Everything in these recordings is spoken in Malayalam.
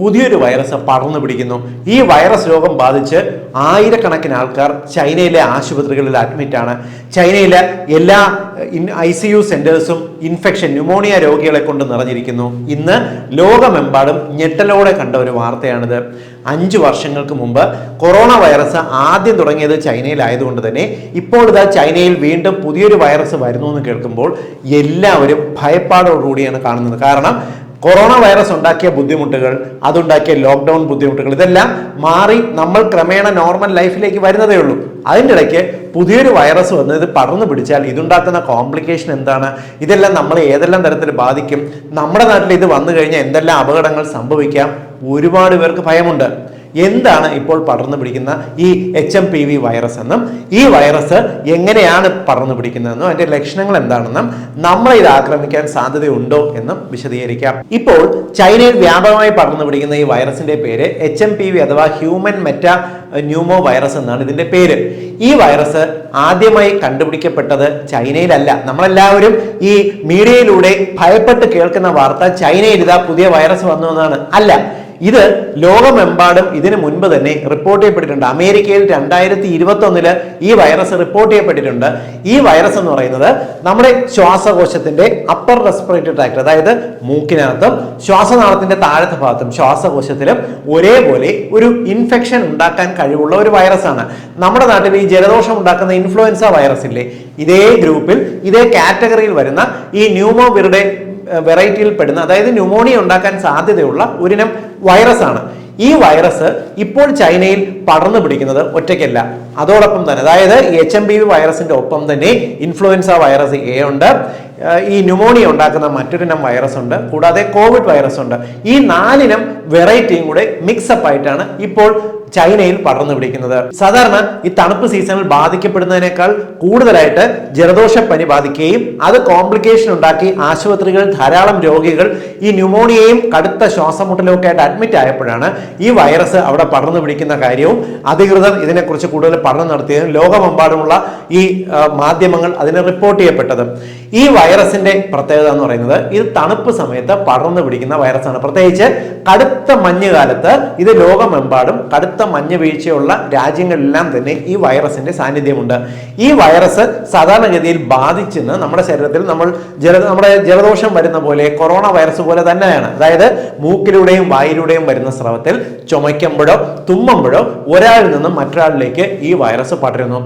പുതിയൊരു വൈറസ് പടർന്നു പിടിക്കുന്നു. ഈ വൈറസ് രോഗം ബാധിച്ച് ആയിരക്കണക്കിന് ആൾക്കാർ ചൈനയിലെ ആശുപത്രികളിൽ അഡ്മിറ്റ് ആണ്. ചൈനയിലെ എല്ലാ ഐ സി യു സെന്റേഴ്സും ഇൻഫെക്ഷൻ ന്യൂമോണിയ രോഗികളെ കൊണ്ട് നിറഞ്ഞിരിക്കുന്നു. ഇന്ന് ലോകമെമ്പാടും ഞെട്ടലോടെ കണ്ട ഒരു വാർത്തയാണിത്. അഞ്ച് വർഷങ്ങൾക്ക് മുമ്പ് കൊറോണ വൈറസ് ആദ്യം തുടങ്ങിയത് ചൈനയിലായതുകൊണ്ട് തന്നെ ഇപ്പോൾ ഇതാ ചൈനയിൽ വീണ്ടും പുതിയൊരു വൈറസ് വരുന്നു എന്ന് കേൾക്കുമ്പോൾ എല്ലാവരും ഭയപ്പാടോടുകൂടിയാണ് കാണുന്നത്. കാരണം കൊറോണ വൈറസ് ഉണ്ടാക്കിയ ബുദ്ധിമുട്ടുകൾ അതുണ്ടാക്കിയ ലോക്ക്ഡൗൺ ബുദ്ധിമുട്ടുകൾ ഇതെല്ലാം മാറി നമ്മൾ ക്രമേണ നോർമൽ ലൈഫിലേക്ക് വരുന്നതേ ഉള്ളൂ. അതിന്റെ ഇടയ്ക്ക് പുതിയൊരു വൈറസ് വന്ന് ഇത് പടർന്നു പിടിച്ചാൽ ഇതുണ്ടാക്കുന്ന കോംപ്ലിക്കേഷൻ എന്താണ്? ഇതെല്ലാം നമ്മളെ ഏതെല്ലാം തരത്തിൽ ബാധിക്കും? നമ്മുടെ നാട്ടിൽ ഇത് വന്നു കഴിഞ്ഞാൽ എന്തെല്ലാം അപകടങ്ങൾ സംഭവിക്കാം? ഒരുപാട് പേർക്ക് ഭയമുണ്ട്. എന്താണ് ഇപ്പോൾ പടർന്നു പിടിക്കുന്ന ഈ H M P V virus എന്നും ഈ വൈറസ് എങ്ങനെയാണ് പടർന്നു പിടിക്കുന്നതെന്നും അതിന്റെ ലക്ഷണങ്ങൾ എന്താണെന്നും നമ്മളെ ഇത് ആക്രമിക്കാൻ സാധ്യതയുണ്ടോ എന്നും വിശദീകരിക്കാം. ഇപ്പോൾ ചൈനയിൽ വ്യാപകമായി പടർന്നു പിടിക്കുന്ന ഈ വൈറസിന്റെ പേര് എച്ച് എം പി വി അഥവാ ഹ്യൂമൻ മെറ്റ ന്യൂമോ വൈറസ് എന്നാണ് ഇതിന്റെ പേര്. ഈ വൈറസ് ആദ്യമായി കണ്ടുപിടിക്കപ്പെട്ടത് ചൈനയിലല്ല. നമ്മളെല്ലാവരും ഈ മീഡിയയിലൂടെ ഭയപ്പെട്ട് കേൾക്കുന്ന വാർത്ത ചൈനയിൽ ഇതാ പുതിയ വൈറസ് വന്നു എന്നാണ്. അല്ല ഇത് ലോകമെമ്പാടും ഇതിനു മുൻപ് തന്നെ റിപ്പോർട്ട് ചെയ്യപ്പെട്ടിട്ടുണ്ട്. അമേരിക്കയിൽ രണ്ടായിരത്തി ഇരുപത്തി ഒന്നിൽ ഈ വൈറസ് റിപ്പോർട്ട് ചെയ്യപ്പെട്ടിട്ടുണ്ട്. ഈ വൈറസ് എന്ന് പറയുന്നത് നമ്മുടെ ശ്വാസകോശത്തിന്റെ അപ്പർ റെസ്പിറേറ്ററി ട്രാക്ട് അതായത് മൂക്കിനകത്തും ശ്വാസനാളത്തിന്റെ താഴത്തെ ഭാഗത്തും ശ്വാസകോശത്തിലും ഒരേപോലെ ഒരു ഇൻഫെക്ഷൻ ഉണ്ടാക്കാൻ കഴിവുള്ള ഒരു വൈറസ് ആണ്. നമ്മുടെ നാട്ടിൽ ഈ ജലദോഷം ഉണ്ടാക്കുന്ന ഇൻഫ്ലുവൻസ വൈറസ് ഇല്ലേ? ഇതേ ഗ്രൂപ്പിൽ ഇതേ കാറ്റഗറിയിൽ വരുന്ന ഈ ന്യൂമോവിറുടെ വെറൈറ്റിയിൽ പെടുന്ന അതായത് ന്യൂമോണിയ ഉണ്ടാക്കാൻ സാധ്യതയുള്ള ഒരിനം വൈറസ് ആണ്. ഈ വൈറസ് ഇപ്പോൾ ചൈനയിൽ പടർന്നു പിടിക്കുന്നത് ഒറ്റയ്ക്കല്ല. അതോടൊപ്പം തന്നെ അതായത് എച്ച് എം ബി വി വൈറസിന്റെ ഒപ്പം തന്നെ ഇൻഫ്ലുവൻസ വൈറസ് എ ഉണ്ട്. ഈ ന്യൂമോണിയ ഉണ്ടാക്കുന്ന മറ്റൊരിനം വൈറസ് ഉണ്ട്. കൂടാതെ കോവിഡ് വൈറസ് ഉണ്ട്. ഈ നാലിനം വെറൈറ്റിയും കൂടെ മിക്സപ്പ് ആയിട്ടാണ് ഇപ്പോൾ ചൈനയിൽ പടർന്നു പിടിക്കുന്നത്. സാധാരണ ഈ തണുപ്പ് സീസണിൽ ബാധിക്കപ്പെടുന്നതിനേക്കാൾ കൂടുതലായിട്ട് ജലദോഷപ്പനി ബാധിക്കുകയും അത് കോംപ്ലിക്കേഷൻ ഉണ്ടാക്കി ആശുപത്രികളിൽ ധാരാളം രോഗികൾ ഈ ന്യൂമോണിയയും കടുത്ത ശ്വാസമുട്ടലും ഒക്കെ ആയിട്ട് അഡ്മിറ്റ് ആയപ്പോഴാണ് ഈ വൈറസ് അവിടെ പടർന്നു പിടിക്കുന്ന കാര്യവും. അധികൃതർ ഇതിനെക്കുറിച്ച് കൂടുതൽ പഠനം നടത്തിയതും ലോകമെമ്പാടുമുള്ള ഈ മാധ്യമങ്ങൾ അതിനെ റിപ്പോർട്ട് ചെയ്യപ്പെട്ടത്. ഈ വൈറസിന്റെ പ്രത്യേകത എന്ന് പറയുന്നത് ഇത് തണുപ്പ് സമയത്ത് പടർന്നു പിടിക്കുന്ന വൈറസാണ്. പ്രത്യേകിച്ച് കടുത്ത മഞ്ഞുകാലത്ത് ഇത് ലോകമെമ്പാടും കടുത്ത മഞ്ഞ് വീഴ്ചയുള്ള രാജ്യങ്ങളിലെല്ലാം തന്നെ ഈ വൈറസിന്റെ സാന്നിധ്യമുണ്ട്. ഈ വൈറസ് സാധാരണഗതിയിൽ ബാധിച്ചെന്ന് നമ്മുടെ ശരീരത്തിൽ നമ്മൾ ജല നമ്മുടെ ജലദോഷം വരുന്ന പോലെ കൊറോണ വൈറസ് പോലെ തന്നെയാണ്. അതായത് മൂക്കിലൂടെയും വായിലൂടെയും വരുന്ന സ്രവത്തിൽ ചുമയ്ക്കുമ്പോഴോ തുമ്മുമ്പോഴോ ഒരാളിൽ നിന്നും മറ്റൊരാളിലേക്ക് ഈ വൈറസ് പടരുന്നു.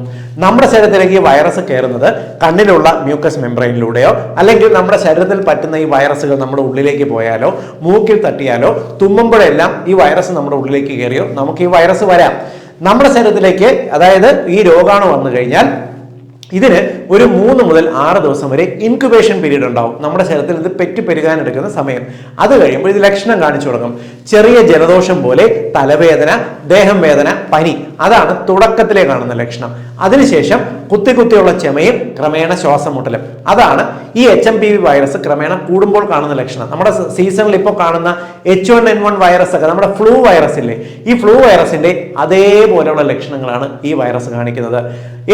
നമ്മുടെ ശരീരത്തിലേക്ക് ഈ വൈറസ് കയറുന്നത് കണ്ണിലുള്ള മ്യൂക്കസ് മെംബ്രൈനിലൂടെയോ അല്ലെങ്കിൽ നമ്മുടെ ശരീരത്തിൽ പറ്റുന്ന ഈ വൈറസുകൾ നമ്മുടെ ഉള്ളിലേക്ക് പോയാലോ മൂക്കിൽ തട്ടിയാലോ തുമ്മുമ്പോഴെല്ലാം ഈ വൈറസ് നമ്മുടെ ഉള്ളിലേക്ക് കയറിയോ നമുക്ക് ഈ വൈറസ് വരാം. നമ്മുടെ ശരീരത്തിലേക്ക് അതായത് ഈ രോഗാണു വന്നു കഴിഞ്ഞാൽ ഇതിന് ഒരു മൂന്ന് മുതൽ ആറ് ദിവസം വരെ ഇൻക്യുബേഷൻ പീരീഡ് ഉണ്ടാവും. നമ്മുടെ ശരീരത്തിൽ ഇത് പെറ്റു പെരുകാനെടുക്കുന്ന സമയം. അത് കഴിയുമ്പോൾ ഇത് ലക്ഷണം കാണിച്ചു തുടങ്ങും. ചെറിയ ജലദോഷം പോലെ തലവേദന ദേഹം വേദന പനി അതാണ് തുടക്കത്തിലെ കാണുന്ന ലക്ഷണം. അതിനുശേഷം കുത്തി കുത്തിയുള്ള ചുമയും ക്രമേണ ശ്വാസമുട്ടലും. അതാണ് ഈ H M P V virus ക്രമേണ കൂടുമ്പോൾ കാണുന്ന ലക്ഷണം. നമ്മുടെ സീസണിൽ ഇപ്പോൾ കാണുന്ന H one N one virus ഒക്കെ നമ്മുടെ ഫ്ലൂ വൈറസ് ഇല്ലേ? ഈ ഫ്ലൂ വൈറസിന്റെ അതേപോലെയുള്ള ലക്ഷണങ്ങളാണ് ഈ വൈറസ് കാണിക്കുന്നത്.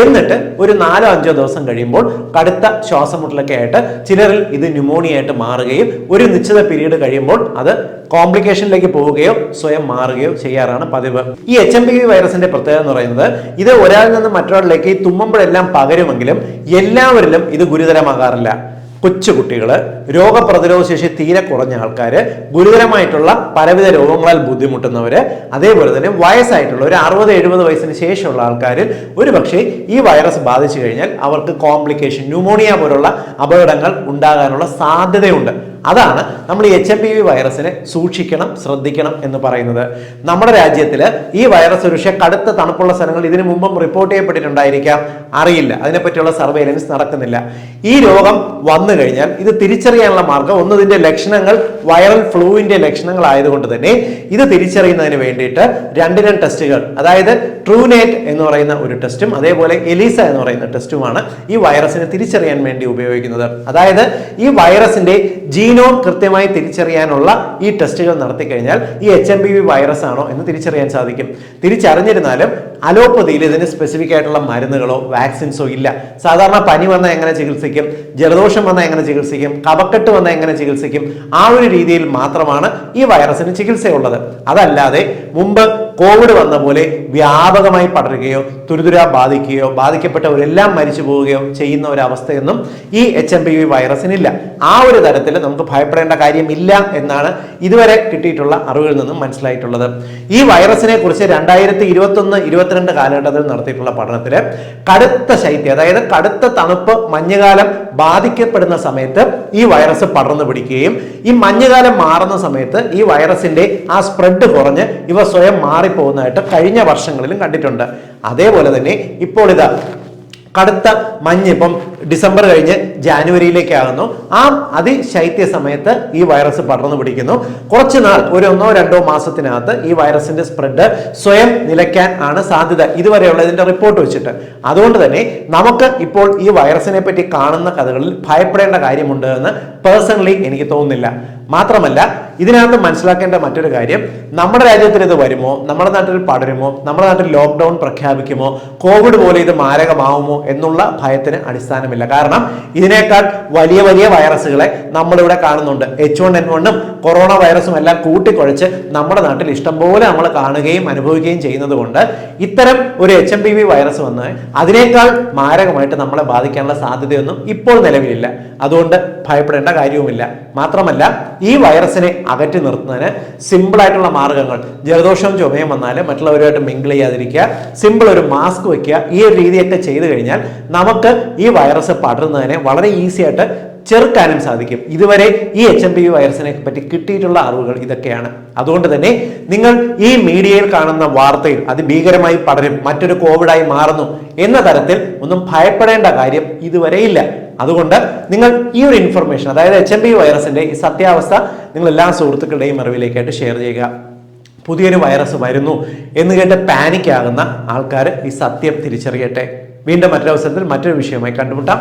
എന്നിട്ട് ഒരു നാലോ അഞ്ചോ ദിവസം കഴിയുമ്പോൾ കടുത്ത ശ്വാസമുട്ടലൊക്കെ ആയിട്ട് ചിലരിൽ ഇത് ന്യൂമോണിയ ആയിട്ട് മാറുകയും ഒരു നിശ്ചിത പീരീഡ് കഴിയുമ്പോൾ അത് കോംപ്ലിക്കേഷനിലേക്ക് പോവുകയോ സ്വയം മാറുകയോ ചെയ്യാറാണ് പതിവ്. ഈ എച്ച് എം പി വി വൈറസിന്റെ പ്രത്യേകത എന്ന് പറയുന്നത് ഇത് ഒരാളിൽ നിന്ന് മറ്റൊരാളിലേക്ക് തുമ്മുമ്പോഴെല്ലാം പകരുമെങ്കിലും എല്ലാവരിലും ഇത് ഗുരുതരമാകാറില്ല. കൊച്ചുകുട്ടികൾ രോഗപ്രതിരോധ ശേഷി തീരെ കുറഞ്ഞ ആൾക്കാർ ഗുരുതരമായിട്ടുള്ള പലവിധ രോഗങ്ങളാൽ ബുദ്ധിമുട്ടുന്നവർ അതേപോലെ തന്നെ വയസ്സായിട്ടുള്ള ഒരു അറുപത് എഴുപത് വയസ്സിന് ശേഷമുള്ള ആൾക്കാരിൽ ഒരു പക്ഷേ ഈ വൈറസ് ബാധിച്ചു കഴിഞ്ഞാൽ അവർക്ക് കോംപ്ലിക്കേഷൻ ന്യൂമോണിയ പോലുള്ള അപകടങ്ങൾ ഉണ്ടാകാനുള്ള സാധ്യതയുണ്ട്. അതാണ് നമ്മൾ എച്ച് എം പി വി വൈറസിനെ സൂക്ഷിക്കണം ശ്രദ്ധിക്കണം എന്ന് പറയുന്നത്. നമ്മുടെ രാജ്യത്തിൽ ഈ വൈറസ് ഒരുപക്ഷെ കടുത്ത തണുപ്പുള്ള സ്ഥലങ്ങൾ ഇതിനു മുമ്പും റിപ്പോർട്ട് ചെയ്യപ്പെട്ടിട്ടുണ്ടായിരിക്കാം. അറിയില്ല. അതിനെപ്പറ്റിയുള്ള സർവേലൻസ് നടക്കുന്നില്ല. ഈ രോഗം വന്നു കഴിഞ്ഞാൽ ഇത് തിരിച്ചറിയാനുള്ള മാർഗം ഒന്ന് ഇതിന്റെ ലക്ഷണങ്ങൾ വൈറൽ ഫ്ലൂവിന്റെ ലക്ഷണങ്ങൾ ആയതുകൊണ്ട് തന്നെ ഇത് തിരിച്ചറിയുന്നതിന് വേണ്ടിയിട്ട് രണ്ടിനം ടെസ്റ്റുകൾ അതായത് ട്രൂനേറ്റ് എന്ന് പറയുന്ന ഒരു ടെസ്റ്റും അതേപോലെ എലീസ എന്ന് പറയുന്ന ടെസ്റ്റുമാണ് ഈ വൈറസിനെ തിരിച്ചറിയാൻ വേണ്ടി ഉപയോഗിക്കുന്നത്. അതായത് ഈ വൈറസിന്റെ ജീനോം കൃത്യമായി തിരിച്ചറിയാനുള്ള ഈ ടെസ്റ്റുകൾ നടത്തി കഴിഞ്ഞാൽ ഈ എച്ച് എം വൈറസ് ആണോ എന്ന് തിരിച്ചറിയാൻ സാധിക്കും. തിരിച്ചറിഞ്ഞിരുന്നാലും അലോപ്പതിയിൽ ഇതിന് സ്പെസിഫിക് ആയിട്ടുള്ള മരുന്നുകളോ വാക്സിൻസോ ഇല്ല. സാധാരണ പനി വന്നാൽ എങ്ങനെ ചികിത്സിക്കും? ജലദോഷം വന്നാൽ എങ്ങനെ ചികിത്സിക്കും? കപക്കെട്ട് വന്നാൽ എങ്ങനെ ചികിത്സിക്കും? ആ ഒരു രീതിയിൽ മാത്രമാണ് ഈ വൈറസിന് ചികിത്സയുള്ളത്. അതല്ലാതെ മുമ്പ് കോവിഡ് വന്ന പോലെ വ്യാപകമായി പടരുകയോ തുരിതുര ബാധിക്കുകയോ ബാധിക്കപ്പെട്ടവരെല്ലാം മരിച്ചു പോവുകയോ ചെയ്യുന്ന ഒരു അവസ്ഥയൊന്നും ഈ എച്ച് എം പി വി വൈറസിനില്ല. ആ ഒരു തരത്തിൽ നമുക്ക് ഭയപ്പെടേണ്ട കാര്യമില്ല എന്നാണ് ഇതുവരെ കിട്ടിയിട്ടുള്ള അറിവുകളിൽ നിന്നും മനസ്സിലായിട്ടുള്ളത്. ഈ വൈറസിനെ കുറിച്ച് രണ്ടായിരത്തി ഇരുപത്തി ഒന്ന് ഇരുപത്തിരണ്ട് കാലഘട്ടത്തിൽ നടത്തിയിട്ടുള്ള പഠനത്തിൽ കടുത്ത ശൈത്യം അതായത് കടുത്ത തണുപ്പ് മഞ്ഞുകാലം ബാധിക്കപ്പെടുന്ന സമയത്ത് ഈ വൈറസ് പടർന്നു പിടിക്കുകയും ഈ മഞ്ഞുകാലം മാറുന്ന സമയത്ത് ഈ വൈറസിന്റെ ആ സ്പ്രെഡ് കുറഞ്ഞ് ഇവ സ്വയം മാറിപ്പോകുന്നതായിട്ട് കഴിഞ്ഞ വർഷങ്ങളിലും കണ്ടിട്ടുണ്ട്. അതേപോലെ തന്നെ ഇപ്പോൾ ഇതാ കടുത്ത മഞ്ഞ് ഇപ്പം ഡിസംബർ കഴിഞ്ഞ് ജാനുവരിയിലേക്കാകുന്നു. ആ അതിശൈത്യ സമയത്ത് ഈ വൈറസ് പടർന്നു പിടിക്കുന്നു. കുറച്ച് നാൾ ഒരു ഒന്നോ രണ്ടോ മാസത്തിനകത്ത് ഈ വൈറസിന്റെ സ്പ്രെഡ് സ്വയം നിലയ്ക്കാൻ ആണ് സാധ്യത. ഇതുവരെയുള്ള ഇതിന്റെ റിപ്പോർട്ട് വെച്ചിട്ട്. അതുകൊണ്ട് തന്നെ നമുക്ക് ഇപ്പോൾ ഈ വൈറസിനെ പറ്റി കാണുന്ന കഥകളിൽ ഭയപ്പെടേണ്ട കാര്യമുണ്ട് എന്ന് പേഴ്സണലി എനിക്ക് തോന്നുന്നില്ല. മാത്രമല്ല ഇതിനകത്ത് മനസ്സിലാക്കേണ്ട മറ്റൊരു കാര്യം നമ്മുടെ രാജ്യത്തിൽ ഇത് വരുമോ? നമ്മുടെ നാട്ടിൽ പടരുമോ? നമ്മുടെ നാട്ടിൽ ലോക്ക്ഡൌൺ പ്രഖ്യാപിക്കുമോ? കോവിഡ് പോലെ ഇത് മാരകമാവുമോ? എന്നുള്ള ഭയത്തിന് അടിസ്ഥാനമില്ല. കാരണം ഇതിനേക്കാൾ വലിയ വലിയ വൈറസുകളെ നമ്മളിവിടെ കാണുന്നുണ്ട്. എച്ച് വൺ എൻ വണ്ണും കൊറോണ വൈറസും എല്ലാം കൂട്ടിക്കുഴച്ച് നമ്മുടെ നാട്ടിൽ ഇഷ്ടംപോലെ നമ്മൾ കാണുകയും അനുഭവിക്കുകയും ചെയ്യുന്നത് കൊണ്ട് ഇത്തരം ഒരു H M P V virus വന്ന് അതിനേക്കാൾ മാരകമായിട്ട് നമ്മളെ ബാധിക്കാനുള്ള സാധ്യതയൊന്നും ഇപ്പോൾ നിലവിലില്ല. അതുകൊണ്ട് ഭയപ്പെടേണ്ട കാര്യവുമില്ല. മാത്രമല്ല ഈ വൈറസിനെ അകറ്റി നിർത്തുന്നതിന് സിമ്പിളായിട്ടുള്ള മാർഗങ്ങൾ ജലദോഷവും ചുമയും വന്നാൽ മറ്റുള്ളവരുമായിട്ട് മിങ്കിൾ ചെയ്യാതിരിക്കുക സിമ്പിൾ ഒരു മാസ്ക് വെക്കുക ഈ ഒരു രീതിയൊക്കെ ചെയ്തു കഴിഞ്ഞാൽ നമുക്ക് ഈ വൈറസ് പടരുന്നതിനെ വളരെ ഈസി ആയിട്ട് ചെറുക്കാനും സാധിക്കും. ഇതുവരെ ഈ എച്ച് എം പി വി വൈറസിനെ പറ്റി കിട്ടിയിട്ടുള്ള അറിവുകൾ ഇതൊക്കെയാണ്. അതുകൊണ്ട് തന്നെ നിങ്ങൾ ഈ മീഡിയയിൽ കാണുന്ന വാർത്തയിൽ അത് ഭീകരമായി പടരും മറ്റൊരു കോവിഡായി മാറുന്നു എന്ന തരത്തിൽ ഒന്നും ഭയപ്പെടേണ്ട കാര്യം ഇതുവരെ ഇല്ല. അതുകൊണ്ട് നിങ്ങൾ ഈ ഒരു ഇൻഫർമേഷൻ അതായത് എച്ച് എം പി വൈറസിന്റെ ഈ സത്യാവസ്ഥ നിങ്ങൾ എല്ലാ സുഹൃത്തുക്കളുടെയും അറിവിലേക്കായിട്ട് ഷെയർ ചെയ്യുക. പുതിയൊരു വൈറസ് വരുന്നു എന്ന് കേട്ട് പാനിക് ആകുന്ന ആൾക്കാർ ഈ സത്യം തിരിച്ചറിയട്ടെ. വീണ്ടും മറ്റൊരു അവസരത്തിൽ മറ്റൊരു വിഷയമായി കണ്ടുമുട്ടാം.